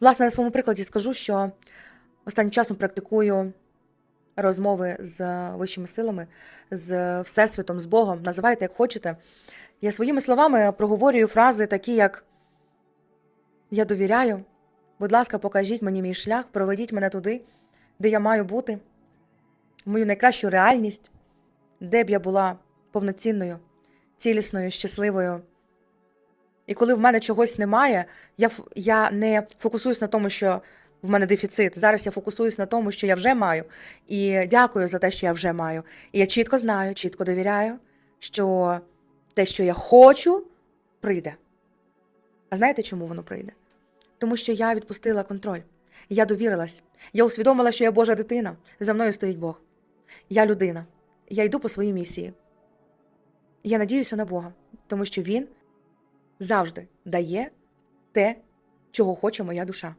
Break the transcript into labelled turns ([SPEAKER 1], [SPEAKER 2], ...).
[SPEAKER 1] Власне, на своєму прикладі скажу, що останнім часом практикую розмови з вищими силами, з Всесвітом, з Богом, називайте як хочете. Я своїми словами проговорюю фрази такі, як Я довіряю, будь ласка, покажіть мені мій шлях, проведіть мене туди, де я маю бути, мою найкращу реальність, де б я була повноцінною, цілісною, щасливою. І коли в мене чогось немає, я, я не фокусуюсь на тому, що в мене дефіцит. Зараз я фокусуюсь на тому, що я вже маю. І дякую за те, що я вже маю. І я чітко знаю, чітко довіряю, що те, що я хочу, прийде. А знаєте, чому воно прийде? Тому що я відпустила контроль. Я довірилась. Я усвідомила, що я Божа дитина. За мною стоїть Бог. Я людина. Я йду по своїй місії. Я надіюся на Бога, тому що Він завжди дає те, чого хоче моя душа.